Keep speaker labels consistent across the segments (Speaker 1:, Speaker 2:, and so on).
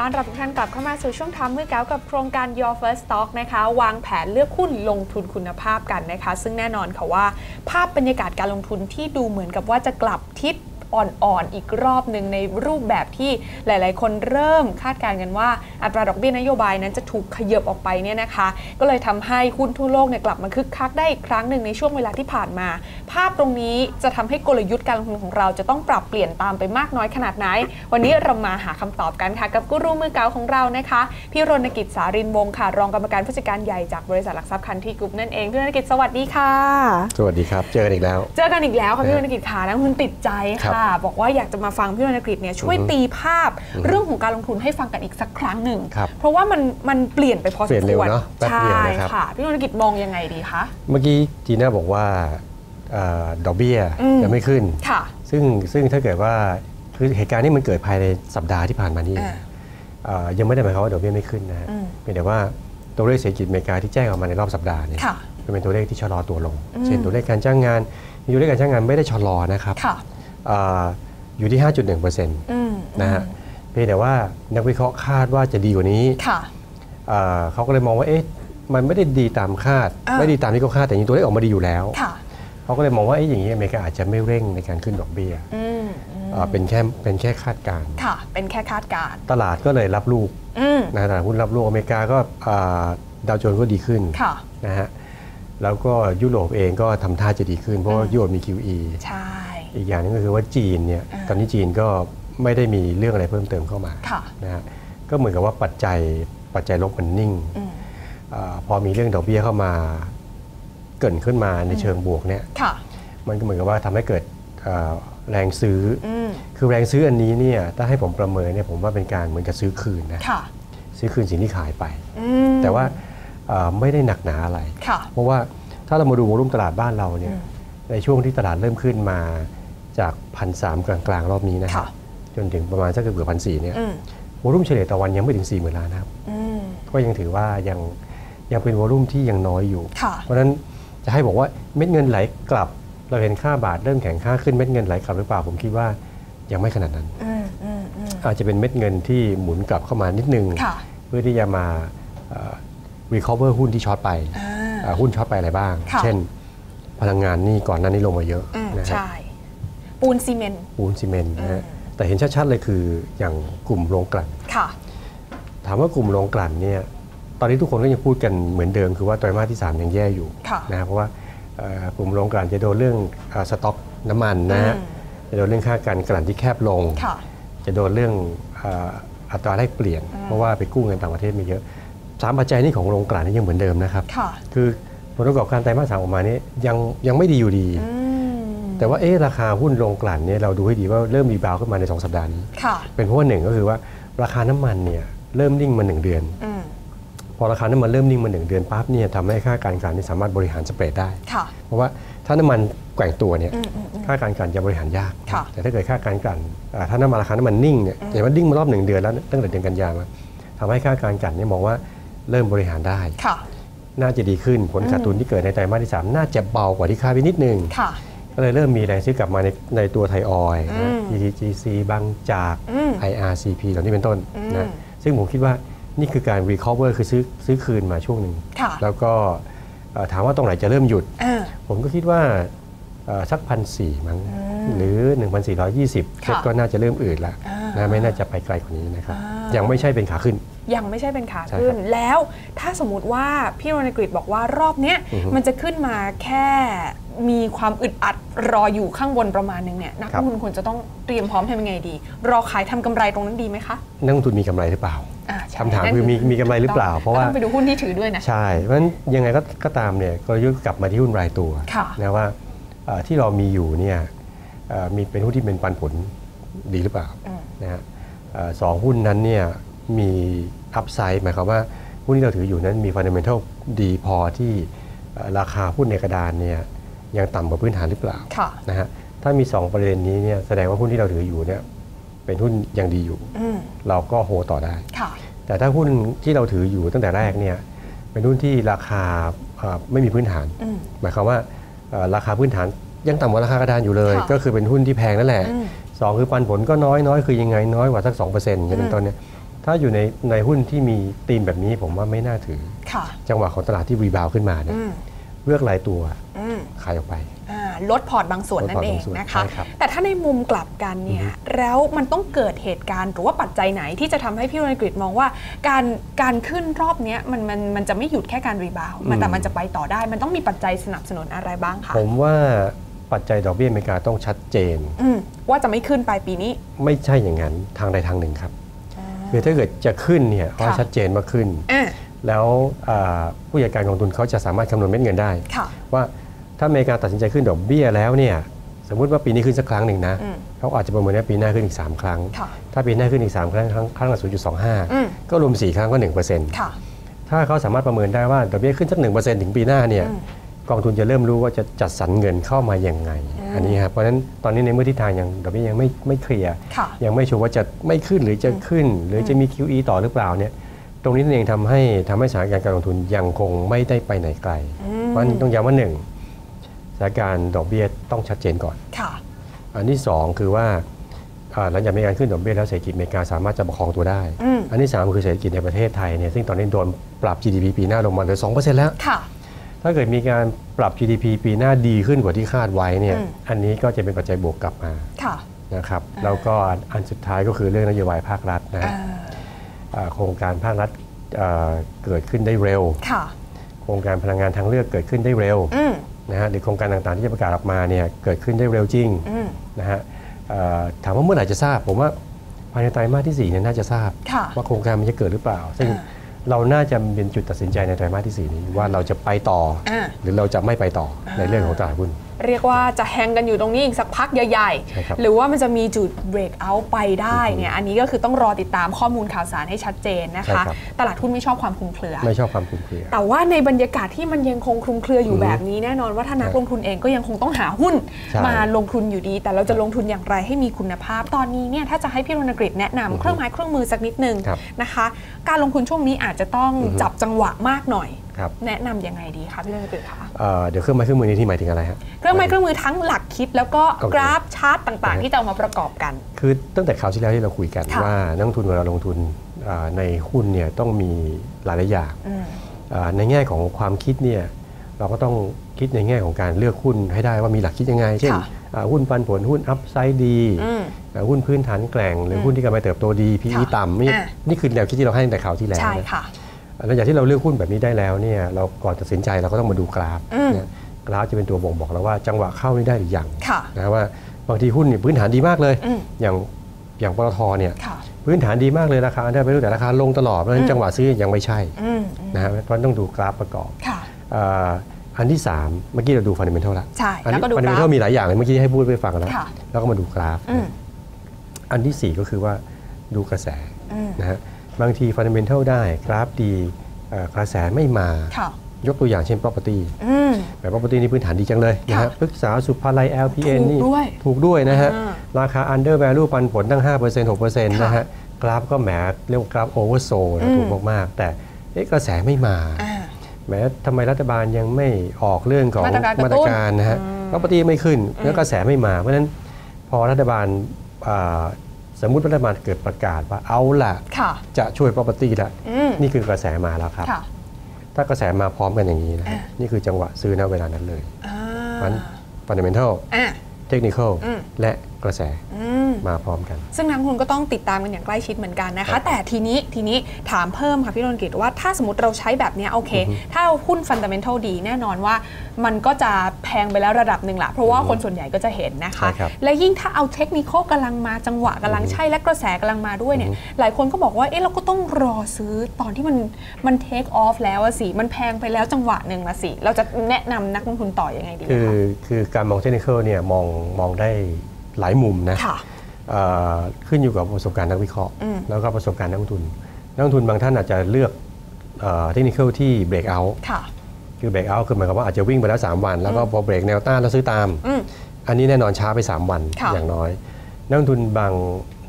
Speaker 1: ต้อนรับทุกท่านกลับเข้ามาสู่ช่วงทำมือเก้ากับโครงการ Your First Stock นะคะ วางแผนเลือกหุ้นลงทุนคุณภาพกันนะคะ ซึ่งแน่นอนค่ะว่า ภาพบรรยากาศการลงทุนที่ดูเหมือนกับว่าจะกลับทิศ อ่อนๆอีกรอบหนึ่งในรูปแบบที่หลาย ๆ คนเริ่มคาดการณ์กันว่าอัตราดอกเบี้ยนโยบายนั้นจะถูกขยับออกไปเนี่ยนะคะ ก็เลยทำให้หุ้นทั่วโลกเนี่ยกลับมาคึกคักได้อีกครั้งหนึ่งในช่วงเวลาที่ผ่านมา ภาพตรงนี้จะทำให้กลยุทธ์การลงทุนของเราจะต้องปรับเปลี่ยนตามไปมากน้อยขนาดไหน วันนี้เรามาหาคำตอบกันค่ะกับกูรูมือเก่าของเรานะคะพี่รณกิจสารินวงศ์ค่ะรองกรรมการผู้จัดการใหญ่จากบริษัทหลักทรัพย์คันที่กรุ๊ปนั่นเองพี่รณกิจสวัสดีค่ะ
Speaker 2: สวัสดีครับ เจอกันอีกแล้ว
Speaker 1: เจอกันอีกแล้วค่ะพี่รณกิจขานักลงทุนติดใจ
Speaker 2: ครับ
Speaker 1: ค่ะบอกว่าอยากจะมาฟังพี่รณกิจเนี่ยช่วยตีภาพเรื่องของการลงทุนให้ฟังกันอีกสักครั้งหนึ่ง
Speaker 2: ครับ
Speaker 1: เพราะว่ามันมันเปลี่ยนไปพอส
Speaker 2: เปลี่
Speaker 1: ม
Speaker 2: ยนเร็
Speaker 1: คววร
Speaker 2: เนอะแป๊บ
Speaker 1: ใช่
Speaker 2: เดียวนะครับ
Speaker 1: ค่ะพี่รณกิจมองยังไงดีคะ
Speaker 2: เมื่อกี้จีน่าบอกว่าเอ่อดอกเบี้ย
Speaker 1: อืม
Speaker 2: ยังไม่ขึ้น
Speaker 1: ค่ะ
Speaker 2: ซึ่งซึ่งถ้าเกิดว่าคือเหตุการณ์นี้มันเกิดภายในสัปดาห์ที่ผ่านมานี่
Speaker 1: อ่า
Speaker 2: เอ่อยังไม่ได้หมายความว่าดอกเบี้ยไม่ขึ้นนะฮะ
Speaker 1: อืม
Speaker 2: เพียงแต่ว่าตัวเลขเศรษฐกิจอเมริกาที่แจ้งออกมาในรอบสัปดาห์เนี่ย
Speaker 1: ค่ะ
Speaker 2: เป็นตัวเลขที่ชะลอตัวลง
Speaker 1: อืม
Speaker 2: เช่นตัวเลขการจ้างงานมีตัวเลขการจ้างงานไม่ได้ชะลอนะครับ
Speaker 1: ค่ะ
Speaker 2: เอ่ออยู่ที่ 5.1%น
Speaker 1: อืมะ
Speaker 2: ฮะเพียงแต่ว่านักวิเคราะห์คาดว่าจะดีกว่านี้
Speaker 1: ค่ะ
Speaker 2: เอ่อเขาก็เลยมองว่าเอ๊ะมันไม่ได้ดีตามคาด
Speaker 1: อ่า
Speaker 2: ไม่ดีตามที่เขาคาดแต่จริงๆตัวเลขออกมาดีอยู่แล้ว
Speaker 1: ค่ะ
Speaker 2: เขาก็เลยมองว่าเอ๊ะอย่างนี้อเมริกาอาจจะไม่เร่งในการขึ้นดอกเบี้ย
Speaker 1: อืมอืม
Speaker 2: เอ่อเป็นแค่เป็นแค่คาดการณ์
Speaker 1: ค่ะ เป็นแค่คาดการณ์
Speaker 2: ตลาดก็เลยรับลูก
Speaker 1: อืม
Speaker 2: นะตลาดหุ้นรับลูกอเมริกาก็อ่าดาวโจนส์ก็ดีขึ้น
Speaker 1: ค่ะ
Speaker 2: นะฮะแล้วก็ยุโรปเองก็ทำท่าจะดีขึ้นเพราะว่า
Speaker 1: อืม
Speaker 2: ยุโรปมี QE
Speaker 1: ใช่
Speaker 2: อีกอย่างหนึงก็คือว่าจีนเนี่ย
Speaker 1: อ่า
Speaker 2: ตอนนี้จีนก็ไม่ได้มีเรื่องอะไรเพิ่มเติมเข้ามา
Speaker 1: ค่ะ
Speaker 2: นะฮะก็เหมือนกับว่าปัจจัยปัจจัยลบมันนิ่ง
Speaker 1: อืม
Speaker 2: อาพอมีเรื่องดอกเบี้ยเข้ามาเกิดขึ้นมาในเชิงบวกเนี่ย
Speaker 1: ค่ะ
Speaker 2: มันก็เหมือนกับว่าทำให้เกิดอ่าแรงซื้ออ
Speaker 1: อืม
Speaker 2: คือแรงซื้ออันนี้เนี่ยถ้าให้ผมประเมินเนี่ยผมว่าเป็นการเหมือนกับซื้อคืนนะ
Speaker 1: ค่ะ
Speaker 2: ซื้อคืนสิ่งที่ขายไป
Speaker 1: อืม
Speaker 2: แต่ว่าอ่าไม่ได้หนักหนาอะไร
Speaker 1: ค่ะ
Speaker 2: เพราะว่าถ้าเรามาดูวงลุ่มตลาดบ้านเราเนี่ย
Speaker 1: อืม
Speaker 2: ในช่วงที่ตลาดเริ่มขึ้นมาจากพันสามกลางๆ รอบนี้นะครั
Speaker 1: ค่ะ
Speaker 2: บจนถึงประมาณสักเกือบพันสี่เนี่ย
Speaker 1: อืม
Speaker 2: วงลุ่มเฉลี่ยต่อวันยังไม่ถึง4ี่หมื่นล้านนะครับ
Speaker 1: อืม
Speaker 2: ก็ยังถือว่ายังยังเป็นวอลุ่มที่ยังน้อยอยู่
Speaker 1: ค่ะ
Speaker 2: เพราะฉะนั้นจะให้บอกว่าเม็ดเงินไหลกลับ เราเห็นค่าบาทเริ่มแข็งค่าขึ้นเม็ดเงินไหลกลับหรือเปล่าผมคิดว่ายังไม่ขนาดนั้น
Speaker 1: อืมอืมอืม
Speaker 2: อาจจะเป็นเม็ดเงินที่หมุนกลับเข้ามานิดนึง
Speaker 1: ค่ะ
Speaker 2: เพื่อที่จะมารีคอเวอร์หุ้นที่ช็อตไป
Speaker 1: อ่า
Speaker 2: เอ่อหุ้นช็อตไปอะไรบ้าง
Speaker 1: ค่ะ
Speaker 2: เช่น พลังงานนี่ก่อนหน้านี้ลงมาเยอะ
Speaker 1: อืม
Speaker 2: นะฮะ
Speaker 1: ใช่ ปูนซีเมนต์
Speaker 2: ปูนซีเมนต์นะ
Speaker 1: อื
Speaker 2: ฮะ
Speaker 1: ม
Speaker 2: แต่เห็นชัดๆเลยคืออย่างกลุ่มโรงกลั่น
Speaker 1: ค่ะ
Speaker 2: ถามว่ากลุ่มโรงกลั่นเนี่ยตอนนี้ทุกคนก็ยังพูดกันเหมือนเดิมคือว่าไตรมาสที่ 3 ยังแย่อยู่
Speaker 1: ค่ะ
Speaker 2: นะเพราะว่าเอ่อกลุ่มโรงกลั่นจะโดนเรื่องเอ่อสต็อกน้ำมันนะฮะ
Speaker 1: อืม
Speaker 2: จะโดนเรื่องค่าการกลั่นที่แคบลง
Speaker 1: ค่ะ
Speaker 2: จะโดนเรื่องเอ่ออัตราแลกเปลี่ยน
Speaker 1: อืม
Speaker 2: เพราะว่าไปกู้เงินต่างประเทศมีเยอะสามปัจจัยนี้ของโรงกลั่นนี่ยังเหมือนเดิมนะครับ
Speaker 1: ค่ะ
Speaker 2: คือ ผลประกอบการไตรมาสสามออกมานี้ยังยังไม่ดีอยู่ดี
Speaker 1: อืม
Speaker 2: แต่ว่าเอ๊ะราคาหุ้นโรงกลั่นเนี่ยเราดูให้ดีว่าเริ่มรีบาวด์ขึ้นมาใน 2 สัปดาห์นี้
Speaker 1: ค่ะ
Speaker 2: เป็นเพราะว่าหนึ่งก็คือว่าราคาน้ำมันเนี่ยเริ่มนิ่งมา1เดือน
Speaker 1: อืม
Speaker 2: พอราคาน้ำมันเริ่มนิ่งมา1เดือนปั๊บเนี่ยทำให้ค่าการกลั่นนี่สามารถบริหารสเปรดได้
Speaker 1: ค่ะ
Speaker 2: เพราะว่าถ้าน้ำมันแกว่งตัวเนี่ย
Speaker 1: อืมอืมอืม
Speaker 2: ค่าการกลั่นจะบริหารยาก
Speaker 1: ค่ะ
Speaker 2: แต่ถ้าเกิดค่าการกลั่นอ่าถ้าน้ำมันราคาน้ำมันนิ่งเนี่ยเห็นว่านิ่งมารอบหนึ่งเดือนแล้วตั้งแต่เดือนกันยามาทำให้ค่าการกลั่นเนี่ยมองว่าเริ่มบริหารได้
Speaker 1: ค่ะ
Speaker 2: น่าจะดีขึ้นผลขาดทุนที่เกิดในไตรมาสที่ 3 น่าจะเบากว่าที่คาดไปนิดนึง
Speaker 1: ค่ะ
Speaker 2: ก็เลยเริ่มมีแรงซื้อกลับมาในในตัวไทยออยล์
Speaker 1: อืม
Speaker 2: ETGC บางจาก
Speaker 1: อืม
Speaker 2: IRCP เหล่านี้เป็นต้น
Speaker 1: อืม
Speaker 2: นะซึ่งผมคิดว่านี่คือการ recover คือซื้อซื้อคืนมาช่วงหนึ่ง
Speaker 1: ค่ะ
Speaker 2: แล้วก็เอ่อถามว่าตรงไหนจะเริ่มหยุด
Speaker 1: อ่า
Speaker 2: ผมก็คิดว่าเอ่อสักพันสี่มั้ง
Speaker 1: อืม
Speaker 2: หรือ 1,420เซ็ต
Speaker 1: ค่ะ
Speaker 2: ก็น่าจะเริ่มอืดละ
Speaker 1: อ่า
Speaker 2: นะไม่น่าจะไปไกลกว่านี้นะครับ
Speaker 1: อ่ายั
Speaker 2: ยังไม่ใช่เป็นขาขึ้น
Speaker 1: ยังไม่ใช่เป็นขา
Speaker 2: ใช่
Speaker 1: ขึ้น
Speaker 2: ครับ
Speaker 1: แล้วถ้าสมมติว่าพี่รณกฤษบอกว่ารอบเนี้ย
Speaker 2: อือฮึ
Speaker 1: มันจะขึ้นมาแค่มีความอึดอัดรออยู่ข้างบนประมาณนึงเนี่ยนัก
Speaker 2: ครับ
Speaker 1: ลงทุนควรจะต้องเตรียมพร้อมทำยังไงดี รอขายทำกำไรตรงนั้นดีไหมคะ
Speaker 2: นักลงทุนมีกำไรหรือเปล่า
Speaker 1: อ่ใช่
Speaker 2: คำถาม
Speaker 1: นั่น
Speaker 2: คือมีมีกำไรหรือเปล่า เพราะว่า
Speaker 1: ก็ต้องไปดูหุ้นที่ถือด้วยนะ
Speaker 2: ใช่เพราะฉะนั้นยังไงก็ก็ตามเนี่ยกลยุทธ์กลับมาที่หุ้นรายตัว
Speaker 1: ค่ะ
Speaker 2: นะว่าเอ่อที่เรามีอยู่เนี่ยเอ่อมีเป็นหุ้นที่เป็นปันผล ดีหรือเปล่า
Speaker 1: อืม
Speaker 2: นะฮะเอ่อสองหุ้นนั้นเนี่ยมีอัพไซด์หมายความว่าหุ้นที่เราถืออยู่นั้นมีฟันเดเมนทัลดีพอที่เอ่อราคาหุ้นในกระดานเนี่ยยังต่ำกว่าพื้นฐานหรือเปล่า
Speaker 1: ค่ะ
Speaker 2: นะฮะถ้ามี 2 ประเด็นนี้เนี่ยแสดงว่าหุ้นที่เราถืออยู่เนี่ยเป็นหุ้นยังดีอยู่
Speaker 1: อืม
Speaker 2: เราก็โฮต่อได้
Speaker 1: ค่ะ
Speaker 2: แต่ถ้าหุ้นที่เราถืออยู่ตั้งแต่แรกเนี่ยเป็นหุ้นที่ราคาเอ่อไม่มีพื้นฐาน
Speaker 1: อืม
Speaker 2: หมายความว่าเอ่อราคาพื้นฐานยังต่ำกว่าราคากระดานอยู่เลย
Speaker 1: ค่ะ
Speaker 2: ก็คือเป็นหุ้นที่แพงนั่นแหละ
Speaker 1: อืม
Speaker 2: สองคือปันผลก็น้อยน้อยคือยังไงน้อยกว่าสัก2%อย่างนี้เป็นต้นเนี่ยถ้าอยู่ในในหุ้นที่มีธีมแบบนี้ผมว่าไม่น่าถือ
Speaker 1: ค่ะ
Speaker 2: จังหวะของตลาดที่รีบาวขึ้นมาเนี่ย
Speaker 1: อืม
Speaker 2: เลือกรายตัว
Speaker 1: อืม
Speaker 2: ขายออกไป
Speaker 1: อ่าลดพอร์ตบางส่วนนั่นเอง
Speaker 2: ลดพอร์ตบางส่วน
Speaker 1: นะคะ
Speaker 2: ใช่ครับ
Speaker 1: แต่ถ้าในมุมกลับกันเนี่ย แล้วมันต้องเกิดเหตุการณ์หรือว่าปัจจัยไหนที่จะทำให้พี่รณกฤษมองว่า การการขึ้นรอบเนี้ยมันมันมันจะไม่หยุดแค่การรีบาวด์มันแต่มันจะไปต่อได้ มันต้องมีปัจจัยสนับสนุนอะไรบ้างคะ
Speaker 2: ผมว่า ปัจจัยดอกเบี้ยอเมริกาต้องชัดเจน
Speaker 1: อืมว่าจะไม่ขึ้นปลายปีนี้
Speaker 2: ไม่ใช่อย่างนั้นทางใดทางหนึ่งครับคือถ้าเกิดจะขึ้นเนี่ยเขาให้
Speaker 1: ค่ะ
Speaker 2: ชัดเจนมากขึ้น
Speaker 1: อ่า
Speaker 2: แล้วอ่าผู้จัดการกองทุนเขาจะสามารถคำนวณเม็ดเงินได้
Speaker 1: ค่ะ
Speaker 2: ว่าถ้าอเมริกาตัดสินใจขึ้นดอกเบี้ยแล้วเนี่ยสมมุติว่าปีนี้ขึ้นสักครั้งหนึ่งนะ
Speaker 1: อืม
Speaker 2: เขาอาจจะประเมินว่าปีหน้าขึ้นอีก 3 ครั้ง
Speaker 1: ค่ะ
Speaker 2: ถ้าปีหน้าขึ้นอีก 3 ครั้ง ครั้งครั้งละ
Speaker 1: อืม
Speaker 2: 0.25 ก็รวม 4 ครั้งก็1%
Speaker 1: ค่ะ
Speaker 2: ถ้าเขาสามารถประเมินได้ว่าดอกเบี้ยขึ้นสัก1%ถึงปีหน้าเนี่ย
Speaker 1: อืม
Speaker 2: กองทุนจะเริ่มรู้ว่าจะจัดสรรเงินเข้ามายังไง อันนี้ครับเพราะฉะนั้นตอนนี้ในเมื่อทิศทางยังดอกเบี้ยยังไม่ไม่เคลียร์
Speaker 1: ค่ะ
Speaker 2: ยังไม่ชัวร์ว่าจะไม่ขึ้นหรือจะขึ้น หรือจะมี QE ต่อหรือเปล่าเนี่ยตรงนี้นั่นเองทำให้ทำให้สถานการณ์การลงทุนยังคงไม่ได้ไปไหนไกล
Speaker 1: อืม
Speaker 2: เพราะฉะนั้นต้องย้ำว่าหนึ่งสถานการณ์ดอกเบี้ยต้องชัดเจนก่อน
Speaker 1: ค่ะ
Speaker 2: อันที่สองคือว่าอ่าหลังจากมีการขึ้นดอกเบี้ยแล้วเศรษฐกิจอเมริกาสามารถจะประคองตัวได้
Speaker 1: อืม
Speaker 2: อันที่สามคือเศรษฐกิจในประเทศไทยเนี่ยซึ่งตอนนี้โดนปรับ GDP ปีหน้าลงมาเหลือ2%แล้ว
Speaker 1: ค่ะ
Speaker 2: ถ้าเกิดมีการปรับ GDP ปีหน้าดีขึ้นกว่าที่คาดไว้เนี่ย
Speaker 1: อืม
Speaker 2: อันนี้ก็จะเป็นปัจจัยบวกกลับมา
Speaker 1: ค่ะ
Speaker 2: นะครับ แล้วก็อันสุดท้ายก็คือเรื่องนโยบายภาครัฐนะ
Speaker 1: อ่า
Speaker 2: ฮะอ่าโครงการภาครัฐเอ่อเกิดขึ้นได้เร็ว
Speaker 1: ค่ะ
Speaker 2: โครงการพลังงานทางเลือกเกิดขึ้นได้เร็ว
Speaker 1: อืม
Speaker 2: นะฮะหรือโครงการต่างๆที่จะประกาศออกมาเนี่ยเกิดขึ้นได้เร็วจริง
Speaker 1: อืม
Speaker 2: นะฮะเอ่อถามว่าเมื่อไหร่จะทราบ ผมว่าภายในไตรมาสที่4เนี่ยน่าจะทราบ
Speaker 1: ค่ะ
Speaker 2: ว่าโครงการมันจะเกิดหรือเปล่า ซึ่ง
Speaker 1: อ่า
Speaker 2: เราน่าจะเป็นจุดตัดสินใจในไตรมาสที่ 4 นี้ว่าเราจะไปต่ออาหรือเราจะไม่ไปต่อในเรื่องของตลาดหุ้น
Speaker 1: เรียกว่าจะแฮงกันอยู่ตรงนี้อีกสักพักใหญ่
Speaker 2: ใช่ครับ
Speaker 1: ๆหรือว่ามันจะมีจุดเบรกเอาท์ไปได้เนี่ยอันนี้ก็คือต้องรอติดตามข้อมูลข่าวสารให้ชัดเจนนะคะ
Speaker 2: ใช่ครับ
Speaker 1: ตลาดหุ้นไม่ชอบความคลุมเครือ
Speaker 2: ไม่ชอบความคลุมเครือ
Speaker 1: แต่ว่าในบรรยากาศที่มันยังคงคลุมเครืออยู่แบบนี้แน่นอนว่าถ้านักลงทุนเองก็ยังคงต้องหาหุ้น
Speaker 2: ใช่
Speaker 1: มาลงทุนอยู่ดี แต่เราจะลงทุนอย่างไรให้มีคุณภาพ ตอนนี้เนี่ยถ้าจะให้พี่รณกฤษแนะนำเครื่องไม้เครื่องมือสักนิดนึง
Speaker 2: ครับ
Speaker 1: นะคะ การลงทุนช่วงนี้อาจจะต้องจับจังหวะมากหน่อย
Speaker 2: ครับ
Speaker 1: แนะนำยังไงดีคะพี่รณกฤษคะ
Speaker 2: เอ่อเดี๋ยวเครื่องไม้เครื่องมือนี้ที่หมายถึงอะไรฮะ
Speaker 1: เครื่องไม้เครื่องมือทั้งหลักคิดแล้วก็
Speaker 2: โอเค
Speaker 1: กราฟชาร์ตต่าง
Speaker 2: โอเค
Speaker 1: ๆที่จะเอามาประกอบกัน
Speaker 2: คือตั้งแต่คราวที่แล้วที่เราคุยกัน
Speaker 1: ค่ะ
Speaker 2: ว่านักลงทุนเวลาลงทุนอ่าในหุ้นเนี่ยต้องมีหลายๆอย่าง
Speaker 1: อืม
Speaker 2: อ่าในแง่ของความคิดเนี่ยเราก็ต้องคิดในแง่ของการเลือกหุ้นให้ได้ว่ามีหลักคิดยังไง เช่น
Speaker 1: ค่ะ
Speaker 2: อ่าหุ้นปันผลหุ้นอัพไซด์ดี
Speaker 1: อืม
Speaker 2: อ่าหุ้นพื้นฐานแกร่ง หรือหุ้นที่กำไรเติบโตดี PE
Speaker 1: ค่ะ
Speaker 2: ต่ำนี่
Speaker 1: อะ
Speaker 2: นี่คือแนวคิดที่เราให้ตั้งแต่คราวที่แล้ว
Speaker 1: ใช่
Speaker 2: นะ
Speaker 1: ค่ะ
Speaker 2: หลังจากที่เราเลือกหุ้นแบบนี้ได้แล้วเนี่ยเราก่อนตัดสินใจเราก็ต้องมาดูกราฟ
Speaker 1: อืม
Speaker 2: นะกราฟจะเป็นตัวบ่งบอกเราว่าจังหวะเข้านี่ได้หรือยัง
Speaker 1: ค่ะ
Speaker 2: นะว่าบางทีหุ้นเนี่ยพื้นฐานดีมากเลย
Speaker 1: อืม
Speaker 2: อย่างอย่างปตทเนี่ย
Speaker 1: ค่ะ
Speaker 2: พื้นฐานดีมากเลยราคาได้ไปรู้แต่ราคาลงตลอดเพราะฉะนั้นจังหวะซื้อยังไม่ใช่
Speaker 1: อืมอืม
Speaker 2: นะฮะเพราะต้องดูกราฟประกอบ
Speaker 1: ค่ะ
Speaker 2: อ่าอันที่ 3 เมื่อกี้เราดูฟันเดเมนทัลแล้ว
Speaker 1: ใช่
Speaker 2: อัน
Speaker 1: แล้ว
Speaker 2: นี้
Speaker 1: ก็ดู
Speaker 2: ฟันเด
Speaker 1: ก
Speaker 2: เมน
Speaker 1: รา
Speaker 2: ทั
Speaker 1: ฟ
Speaker 2: ลมีหลายอย่างเลยเมื่อกี้ให้พูดไปฟังแล้ว
Speaker 1: ค่ะ
Speaker 2: แล้วก็มาดูกราฟ
Speaker 1: อืม
Speaker 2: อันที่ 4 ก็คือว่าดูกระแส
Speaker 1: อืม
Speaker 2: นะฮะ บางทีฟันเดเมนทัลได้กราฟดีเอ่อกระแสไม่มา
Speaker 1: ค่ะ
Speaker 2: ยกตัวอย่างเช่น property
Speaker 1: อืม
Speaker 2: แบบ property นี่พื้นฐานดีจังเลยนะ
Speaker 1: ค่ะ
Speaker 2: ฮะปรึกษาสุภาลัย LPN
Speaker 1: ถูก
Speaker 2: นี่
Speaker 1: ด้วย
Speaker 2: ถูกด้วยนะฮะ
Speaker 1: อ่า
Speaker 2: ราคา under value ปันผลตั้ง 5% 6%นะฮะ กราฟก็แหมเรียกว่ากราฟ oversold นะ
Speaker 1: อืม
Speaker 2: ถูกมากๆ แต่เอ๊ะกระแสไม่มา
Speaker 1: อ่า
Speaker 2: แม้ทำไมรัฐบาลยังไม่ออกเรื่องของ
Speaker 1: มาตรการกระตุ้น
Speaker 2: มาตรการนะฮะ
Speaker 1: อืม
Speaker 2: ก็ปฏิไม่ขึ้นแล้วกระแสไม่มา เพราะฉะนั้นพอรัฐบาลอ่า สมมุติรัฐบาลเกิดประกาศว่าเอาล่ะ
Speaker 1: ค่ะ
Speaker 2: จะช่วย property ละ
Speaker 1: อืม
Speaker 2: นี่คือกระแสมาแล้วครับ
Speaker 1: ค่ะ
Speaker 2: ถ้ากระแสมาพร้อมกันอย่างนี้นะ
Speaker 1: อ่า
Speaker 2: นี่คือจังหวะซื้อณเวลานั้นเลย
Speaker 1: อ่า
Speaker 2: มัน fundamental
Speaker 1: อ่า
Speaker 2: technical
Speaker 1: อืม
Speaker 2: และกระแส
Speaker 1: อื ม
Speaker 2: มาพร้อมกัน
Speaker 1: ซึ่งนักลงทุนก็ต้องติดตามกันอย่างใกล้ชิดเหมือนกันนะ
Speaker 2: ครั
Speaker 1: คะ
Speaker 2: บ
Speaker 1: แต่ทีนี้ทีนี้ถามเพิ่มค่ะพี่รนกิจว่าถ้าสมมติเราใช้แบบเนี้ยโอเค ถ้าหุ้นฟันดัมเ n นทัลดีแน่นอนว่า มันก็จะแพงไปแล้วระดับหนึ่งละเพราะว่าคนส่วนใหญ่ก็จะเห็นนะคะ
Speaker 2: ใช่ครับ
Speaker 1: และยิ่งถ้าเอาเทคนิคกำลังมาจังหวะกำลังใช่และกระแสกำลังมาด้วยเนี่ยหลายคนก็บอกว่าเอ๊ะเราก็ต้องรอซื้อตอนที่มันมันเทคออฟแล้วอะสิมันแพงไปแล้วจังหวะหนึ่งละสิเราจะแนะนำนักลงทุนต่อยังไงดี
Speaker 2: คือ
Speaker 1: คะ
Speaker 2: คือการมอง technical เนี่ยมองมองได้หลายมุมนะ
Speaker 1: ค่ะ
Speaker 2: เอ่อ ขึ้นอยู่กับประสบการณ์นักวิเคราะห์
Speaker 1: อืม
Speaker 2: แล้วก็ประสบการณ์นักลงทุน นักลงทุนบางท่านอาจจะเลือกเทคนิคที่ break out
Speaker 1: ค่ะ
Speaker 2: คือ break out คือหมายความว่าอาจจะวิ่งไปแล้ว 3 วัน แล้วก็พอเบรกแนวต้านแล้วซื้อตาม
Speaker 1: อืม
Speaker 2: อันนี้แน่นอนช้าไป 3 วัน
Speaker 1: ค่ะ
Speaker 2: อย่างน้อย นักลงทุนบาง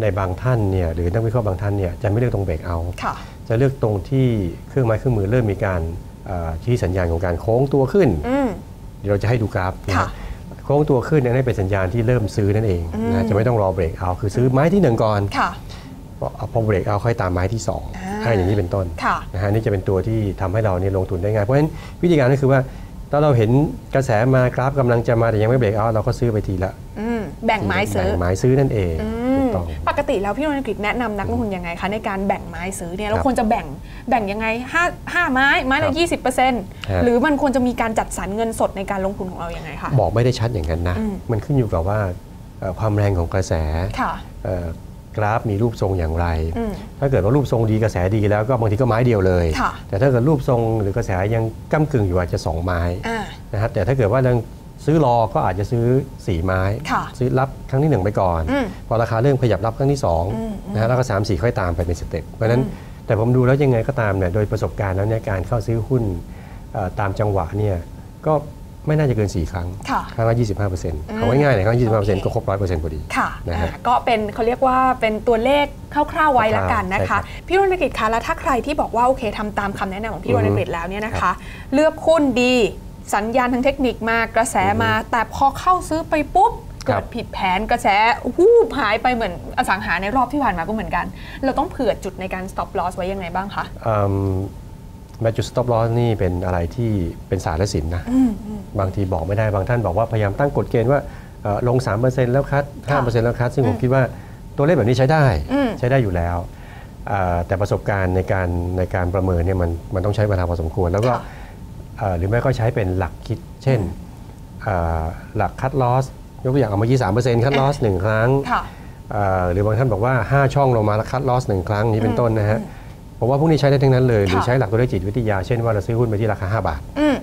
Speaker 2: ในบางท่านเนี่ยหรือนักวิเคราะห์บางท่านเนี่ยจะไม่เลือกตรง break out
Speaker 1: ค่ะ
Speaker 2: จะเลือกตรงที่เครื่องไม้เครื่องมือเริ่มมีการเอ่อชี้สัญญาณของการโค้งตัวขึ้น
Speaker 1: อืม
Speaker 2: เดี๋ยวเราจะให้ดูกราฟนะ
Speaker 1: ค่ะ
Speaker 2: ฮะ โค้งตัวขึ้นเนี่ยนั่นเป็นสัญญาณที่เริ่มซื้อนั่นเอง
Speaker 1: อืม
Speaker 2: นะจะไม่ต้องรอเบรกเอาคือซื้อไม้ที่หนึ่งก่อน
Speaker 1: ค่ะ
Speaker 2: พอเบรกเอาค่อยตามไม้ที่2อง
Speaker 1: อ่า
Speaker 2: อะไรอย่างนี้เป็นต้น
Speaker 1: ค่ะ
Speaker 2: นะฮะนี่จะเป็นตัวที่ทำให้เราเนี่ยลงทุนได้ง่ายเพราะฉะนั้นวิธีการก็คือว่าตอนเราเห็นกระแสมากราฟกำลังจะมาแต่ยังไม่เบรกเอาเราก็ซื้อไปทีละ
Speaker 1: อืมแบ่งไม้ซื้อ
Speaker 2: แบ่งไม้ซื้อนั่นเอง
Speaker 1: อื
Speaker 2: ถู
Speaker 1: ม
Speaker 2: กต้อง
Speaker 1: ปกติแล้วพี่รณกฤษแนะนำนักลงทุนยังไงคะในการแบ่งไม้ซื้อเนี่ยเรา
Speaker 2: ครับ
Speaker 1: ควรจะแบ่งแบ่งยังไงห้าห้าไม้ไม้
Speaker 2: ครั
Speaker 1: ละ
Speaker 2: บ
Speaker 1: ยี่สิบเปอร์เซ็นต์
Speaker 2: ฮะ
Speaker 1: หรือมันควรจะมีการจัดสรรเงินสดในการลงทุนของเรายังไงคะ
Speaker 2: บอกไม่ได้ชัดอย่างนั้นนะ
Speaker 1: อืม
Speaker 2: มันขึ้นอยู่กับว่าเอ่อความแรงของกระแส
Speaker 1: ค่ะ
Speaker 2: เอ่อกราฟมีรูปทรงอย่างไร
Speaker 1: อืม
Speaker 2: ถ้าเกิดว่ารูปทรงดีกระแสดีแล้วก็บางทีก็ไม้เดียวเลย
Speaker 1: ค่ะ
Speaker 2: แต่ถ้าเกิดรูปทรงหรือกระแสยังก้ากึ่งอยู่อาจจะสองไม้
Speaker 1: อ่า
Speaker 2: นะครับแต่ถ้าเกิดว่ายัง ซื้อรอก็อาจจะซื้อ 4 ไม้
Speaker 1: ค่ะ
Speaker 2: ซื้อรับครั้งที่ 1 ไปก่อน
Speaker 1: อืม
Speaker 2: พอราคาเริ่มขยับรับครั้งที่
Speaker 1: อืม
Speaker 2: 2นะฮะแล้วก็ 3 4 ค่อยตามไปเป็นสเต็ปเพราะฉะนั้นแต่ผมดูแล้วยังไงก็ตามเนี่ยโดยประสบการณ์แล้วเนี่ยการเข้าซื้อหุ้นเอ่อตามจังหวะเนี่ยก็ไม่น่าจะเกิน 4 ครั้ง
Speaker 1: ค่ะ
Speaker 2: ครั้งละ 25%เอาง่ายๆเลยครั้งละ
Speaker 1: โอเค
Speaker 2: 25%ก็ครบ 100%พอดี
Speaker 1: ค่ะ
Speaker 2: นะฮะ
Speaker 1: อ่าก็เป็นเขาเรียกว่าเป็นตัวเลขคร่าวๆไว้ละกันนะ
Speaker 2: ใช่ครั
Speaker 1: คะ
Speaker 2: บ
Speaker 1: พี่รณกฤษคะแล้วถ้าใครที่บอกว่าโอเคทำตามคำแนะนำของพี่
Speaker 2: อื
Speaker 1: ร
Speaker 2: อฮึ
Speaker 1: ณกฤษแล้วเนี่ยนะ
Speaker 2: ครั
Speaker 1: คะ
Speaker 2: บ
Speaker 1: เลือกหุ้นดี สัญญาณทางเทคนิคมากระแสมา แต่พอเข้าซื้อไปปุ๊บ
Speaker 2: ครั
Speaker 1: เกิ
Speaker 2: บ
Speaker 1: ดผิดแผนกระแสวูบหายไปเหมือนอสังหาในรอบที่ผ่านมาก็เหมือนกัน เราต้องเผื่อจุดในการ stop loss ไว้ยังไงบ้างคะ
Speaker 2: แมจุด stop loss นี่เป็นอะไรที่เป็นศาสตร์และศิลป์นะ บางทีบอกไม่ได้บางท่านบอกว่าพยายามตั้งกฎเกณฑ์ว่าเอ่อลง 3%แล้วคัด 5%แล้วคัด ซึ่งผมคิดว่าตัวเลขแบบนี้ใช้ได้
Speaker 1: อืม
Speaker 2: ใช้ได้อยู่แล้วเอ่อแต่ประสบการณ์ในการในการประเมินเนี่ยมันมันต้องใช้เวลาพอสมควร แล้วก็
Speaker 1: ค่ะ
Speaker 2: เอ่อ หรือไม่ก็ใช้เป็นหลักคิด เช่นเอ่อหลักคัดลอสยกตัวอย่างเอาเมื่อกี้3%คัดลอสหนึ่งครั้ง
Speaker 1: ค่ะ
Speaker 2: เอ่อหรือบางท่านบอกว่า 5 ช่องลงมาแล้วคัดลอสหนึ่งครั้งนี้เป็นต้นนะฮะผมว่าพวกนี้ใช้ได้ทั้งนั้นเลย หรือ
Speaker 1: ค่ะ
Speaker 2: ใช้หลักตัวเลขจิตวิทยา เช่นว่าเราซื้อหุ้นไปที่ราคา 5 บาท
Speaker 1: อืม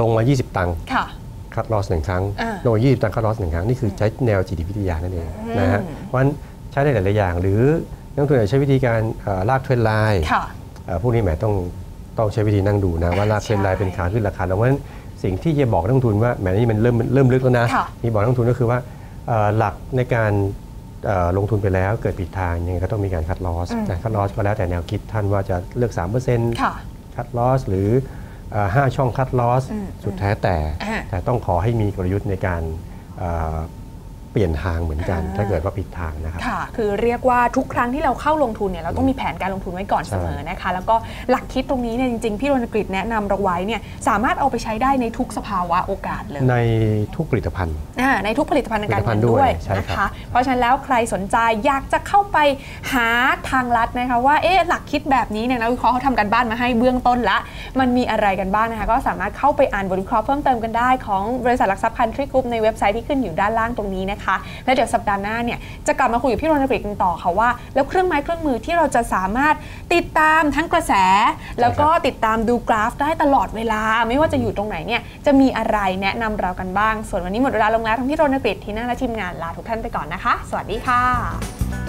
Speaker 2: ลงมา 20 ตังค์
Speaker 1: ค่ะ
Speaker 2: คัดลอสหนึ่งครั้ง
Speaker 1: อ่า
Speaker 2: ลงมา20 ตังค์คัดลอสหนึ่งครั้ง นี่คือใช้แนวจิตวิทยานั่นเองนะฮะเพราะฉะนั้นใช้ได้หลาย ๆ อย่าง หรือนักลงทุนอาจจะใช้วิธีการเอ่อลากเทรนไลน์
Speaker 1: ค่ะ
Speaker 2: เอ่อพวกนี้แหมต้อง ต้องใช้วิธีนั่งดูนะว่าลากเทรนไลน์
Speaker 1: ใช่
Speaker 2: เป็นขาขึ้นราคาลงเพราะฉะนั้นสิ่งที่จะบอกนักลงทุนว่าแหมนี่มันเริ่มเริ่มลึกแล้วนะ
Speaker 1: ค่ะ
Speaker 2: นี่บอกนักลงทุนก็คือว่าเอ่อหลักในการเอ่อลงทุนไปแล้วเกิดผิดทางยังไงก็ต้องมีการคัดลอส
Speaker 1: อืม
Speaker 2: นะคัดลอสก็แล้วแต่แนวคิดท่านว่าจะเลือก 3%
Speaker 1: ค่ะ
Speaker 2: คัดลอสหรือเอ่อห้าช่องคัดลอส
Speaker 1: อืม
Speaker 2: สุดแท้แต่
Speaker 1: อ่า
Speaker 2: แต่ต้องขอให้มีกลยุทธ์ในการเอ่อเปลี่ยนทางเหมือนกัน
Speaker 1: อ่า
Speaker 2: ถ้าเกิดว่าผิดทางนะครับ
Speaker 1: ค่ะ คือเรียกว่าทุกครั้งที่เราเข้าลงทุนเนี่ยเราต้องมีแผนการลงทุนไว้ก่อน
Speaker 2: ใช่
Speaker 1: เสมอนะคะ แล้วก็หลักคิดตรงนี้เนี่ยจริงๆ พี่รณกฤษแนะนำเราไว้เนี่ยสามารถเอาไปใช้ได้ในทุกสภาวะโอกาสเลย
Speaker 2: ในทุกผลิตภัณฑ์
Speaker 1: อ่าในทุกผลิตภัณฑ์ทางการ
Speaker 2: ผลิตภั
Speaker 1: เงิ
Speaker 2: ณฑ์
Speaker 1: น
Speaker 2: ด้
Speaker 1: ด้ว
Speaker 2: วยยใช่
Speaker 1: นะ
Speaker 2: ครั
Speaker 1: คะ
Speaker 2: บ
Speaker 1: เพราะฉะนั้นแล้วใครสนใจอยากจะเข้าไปหาทางลัดนะคะว่าเอ๊ะหลักคิดแบบนี้เนี่ยนักวิเคราะห์เขาทำกันบ้านมาให้เบื้องต้นละ มันมีอะไรกันบ้างนะคะ ก็สามารถเข้าไปอ่านบทวิเคราะห์เพิ่มเติมกันได้ของบริษัทหลักทรัพย์คันทรีกรุ๊ปในเว็บไซต์ที่ขึ้นอยู่ด้านล่างตรงนี้นะคะแล้วเดี๋ยวสัปดาห์หน้าเนี่ยจะกลับมาคุยกับพี่รณกฤษกันต่อค่ะว่า แล้วเครื่องไม้เครื่องมือที่เราจะสามารถติดตามทั้งกระแส แล้วก็ติดตามดูกราฟได้ตลอดเวลา ไม่ว่าจะอยู่ตรงไหนเนี่ยจะมีอะไรแนะนำเรากันบ้าง ส่วนวันนี้หมดเวลาลงแล้วทั้งพี่รณกฤษทีน่าและทีมงานลาทุกท่านไปก่อนนะคะ สวัสดีค่ะ